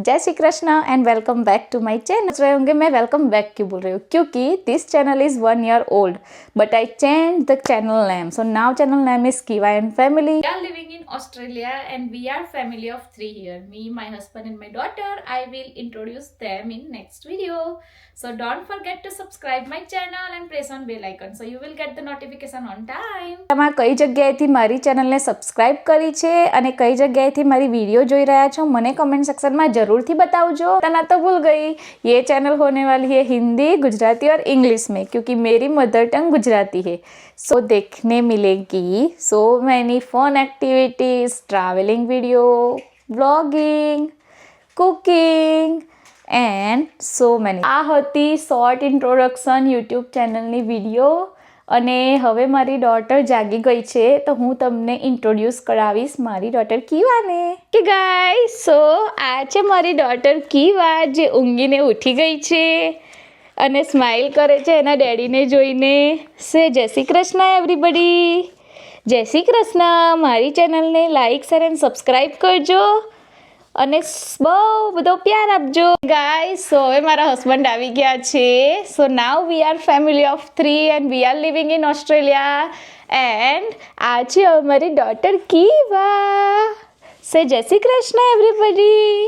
जय Shri Krishna and welcome back to my channel सोच रहे होंगे मैं वेलकम बैक क्यों बोल रही हूँ क्योंकि this channel is one year old but I change the channel name so now channel name is Kiva and family We are living in Australia and we are family of three here. Me, my husband and my daughter. I will introduce them in next video. So don't forget to subscribe my channel and press on bell icon so you will get the notification on time. તમે કઈ જગ્યાએથી મારી ચેનલને subscribe કરી છે અને કઈ જગ્યાએથી મારી वीडियो જોઈ રહ્યા છો મને કમેન્ટ સેક્શનમાં ज़रूर थी बताओ बताना तो भूल गई ये चैनल होने वाली है हिंदी गुजराती और इंग्लिश में क्योंकि मेरी मदर टंग गुजराती है सो so, देखने मिलेगी so many fun activities vlogging cooking and so many. આ હતી શોર્ટ ઇન્ટ્રોડક્શન યુટ્યુબ ચેનલની વીડિયો અને હવે મારી ડોટર જાગી ગઈ છે તો હું તમને ઇન્ટ્રોડ્યુસ કરાવીશ મારી ડોટર કીવાને. કે ગાય સો આ છે મારી ડોટર કીવા, જે ઊંઘીને ઉઠી ગઈ છે અને સ્માઇલ કરે છે એના ડેડીને જોઈને. સે, જય શ્રી કૃષ્ણ એવરીબડી જય શ્રી કૃષ્ણ. મારી ચેનલને લાઇક શેર એન્ડ સબસ્ક્રાઈબ કરજો અને બહુ બધો પ્યાર આપજો. ગાય સો હવે મારા હસબન્ડ આવી ગયા છે. So now we are family of three and we are living in Australia and આ છે અમારી ડોટર કીવા. સે જય શ્રી કૃષ્ણ એવરીબડી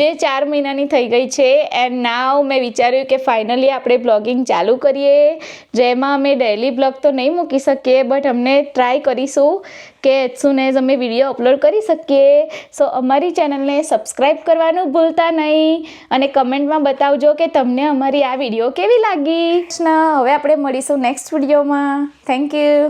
જે ચાર મહિનાની થઈ ગઈ છે એન્ડ નાવ મેં વિચાર્યું કે ફાઇનલી આપણે બ્લોગિંગ ચાલુ કરીએ. જેમાં અમે ડેલી બ્લોગ તો નહીં મૂકી શકીએ બટ અમને ટ્રાય કરીશું કે એઝ સુન એઝ અમે વીડિયો અપલોડ કરી શકીએ. સો અમારી ચેનલને સબસ્ક્રાઈબ કરવાનું ભૂલતા નહીં અને કમેન્ટમાં બતાવજો કે તમને અમારી આ વીડિયો કેવી લાગી. હવે આપણે મળીશું નેક્સ્ટ વિડીયોમાં થેન્ક યુ